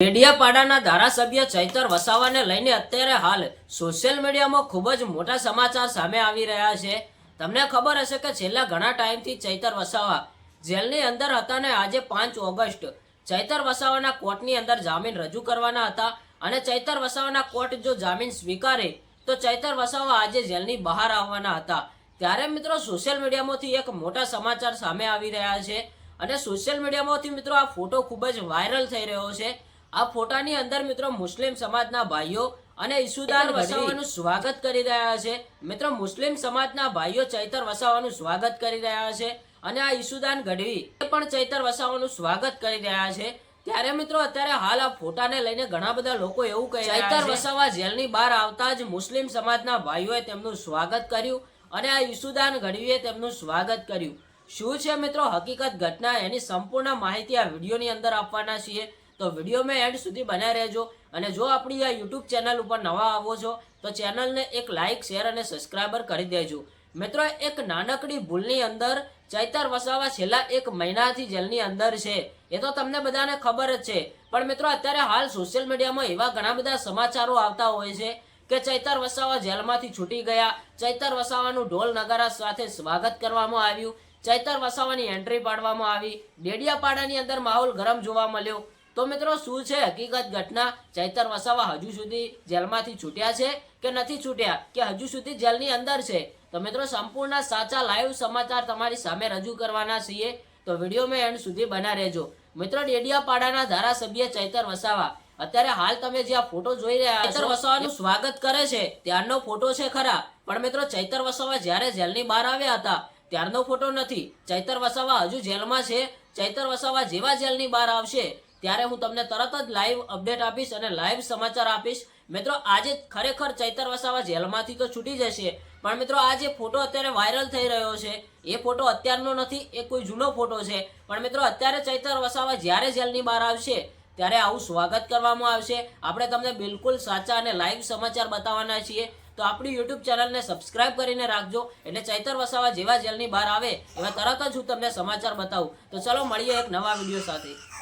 ડેડિયાપાડાના ધારાસભ્ય ચૈતર વસાવાને લઈને અત્યારે હાલ સોશિયલ મીડિયામાં ખૂબ જ મોટા સમાચાર સામે આવી રહ્યા છે. તમને ખબર હશે કે છેલ્લા ઘણા ટાઈમથી ચૈતર વસાવા જેલની અંદર હતા ને આજે પાંચ ઓગસ્ટ ચૈતર વસાવાના કોર્ટની અંદર જામીન રજૂ કરવાના હતા અને ચૈતર વસાવાના કોર્ટ જો જામીન સ્વીકારે તો ચૈતર વસાવા આજે જેલની બહાર આવવાના હતા. ત્યારે મિત્રો સોશિયલ મીડિયામાંથી એક મોટા સમાચાર સામે આવી રહ્યા છે અને સોશિયલ મીડિયામાંથી મિત્રો આ ફોટો ખૂબ જ વાયરલ થઈ રહ્યો છે. આ ફોટાની અંદર મિત્રો મુસ્લિમ સમાજના ભાઈઓ અને ઈસુદાન વસાવાનું સ્વાગત કરી રહ્યા છે. મિત્રો મુસ્લિમ સમાજના ભાઈઓ ચૈતર વસાવાનું સ્વાગત કરી રહ્યા છે અને આ ઈસુદાન ગઢવી પણ ચૈતર વસાવાનું સ્વાગત કરી રહ્યા છે. ત્યારે મિત્રો અત્યારે હાલ આ ફોટાને લઈને ઘણા બધા લોકો એવું કહે ચૈતર વસાવા જેલની બહાર આવતા જ મુસ્લિમ સમાજના ભાઈઓએ તેમનું સ્વાગત કર્યું અને આ ઈસુદાન ગઢવીએ તેમનું સ્વાગત કર્યું. શું છે મિત્રો હકીકત ઘટના? એની સંપૂર્ણ માહિતી આ વિડીયોની અંદર આપવાના છીએ. તો વિડીયોમાં એન્ડ સુધી બનાવી રહેજો અને જો આપણી આ યુટ્યુબ ચેનલ ઉપર નવા આવો છો, તો ચેનલને એક લાઇક શેર અને સબસ્ક્રાઈબર કરી દેજો. મિત્રો, એક નાનકડી ભૂલની અંદર ચૈતર વસાવા છેલ્લા એક મહિનાથી જેલની અંદર છે. એ તો તમને બધાને ખબર જ છે. પણ મિત્રો, અત્યારે હાલ સોશિયલ મીડિયામાં એવા ઘણા બધા સમાચારો આવતા હોય છે કે ચૈતર વસાવા જેલમાંથી છૂટી ગયા. ચૈતર વસાવાનું ઢોલ નગારા સાથે સ્વાગત કરવામાં આવ્યું. ચૈતર વસાવાની એન્ટ્રી પાડવામાં આવી. ડેડિયાપાડાની અંદર માહોલ ગરમ જોવા મળ્યો. તો મિત્રો શું છે હકીકત? ઘટના ચૈતર વસાવા હજુ સુધી જેલમાંથી છૂટ્યા છે કે નથી છૂટ્યા? કે હજુ સુધી જેલની અંદર છે? તો મિત્રો સંપૂર્ણ સાચા લાઈવ સમાચાર તમારી સામે રજૂ કરવાના છીએ. તો વીડિયો મેં એન્ડ સુધી બના રહેજો. મિત્રો ડેડિયાપાડાના ધારાસભ્ય ચૈતર વસાવા અત્યારે હાલ તમે જે આ ફોટો જોઈ રહ્યા ચૈતર વસાવાનું સ્વાગત કરે છે. ત્યારનો ફોટો છે ખરા. પણ મિત્રો ચૈતર વસાવા જ્યારે જેલની બહાર આવ્યા હતા ત્યારનો ફોટો નથી. ચૈતર વસાવા હજુ જેલમાં છે. ચૈતર વસાવા જેવા જેલની બહાર આવશે. ત્યારે હું તમને તરત જ લાઈવ અપડેટ આપીશ અને લાઈવ સમાચાર આપીશ. મિત્રો, આજે ખરેખર ચૈતર વસાવા જેલમાંથી તો છૂટી જશે, પણ મિત્રો, આ જે ફોટો અત્યારે વાયરલ થઈ રહ્યો છે, એ ફોટો અત્યારનો નથી, એ કોઈ જૂનો ફોટો છે. પણ મિત્રો, અત્યારે ચૈતર વસાવા જ્યારે જેલની બહાર આવશે, ત્યારે આવું સ્વાગત કરવામાં આવશે. આપણે તમને બિલકુલ સાચા અને લાઈવ સમાચાર બતાવવાના છીએ. તો આપણી યુટ્યુબ ચેનલને સબસ્ક્રાઇબ કરીને રાખજો એટલે ચૈતર વસાવા જેવા જેલની બહાર આવે, એવા તરત જ હું તમને સમાચાર બતાવું. તો ચલો, મળીએ એક નવા વીડિયો સાથે.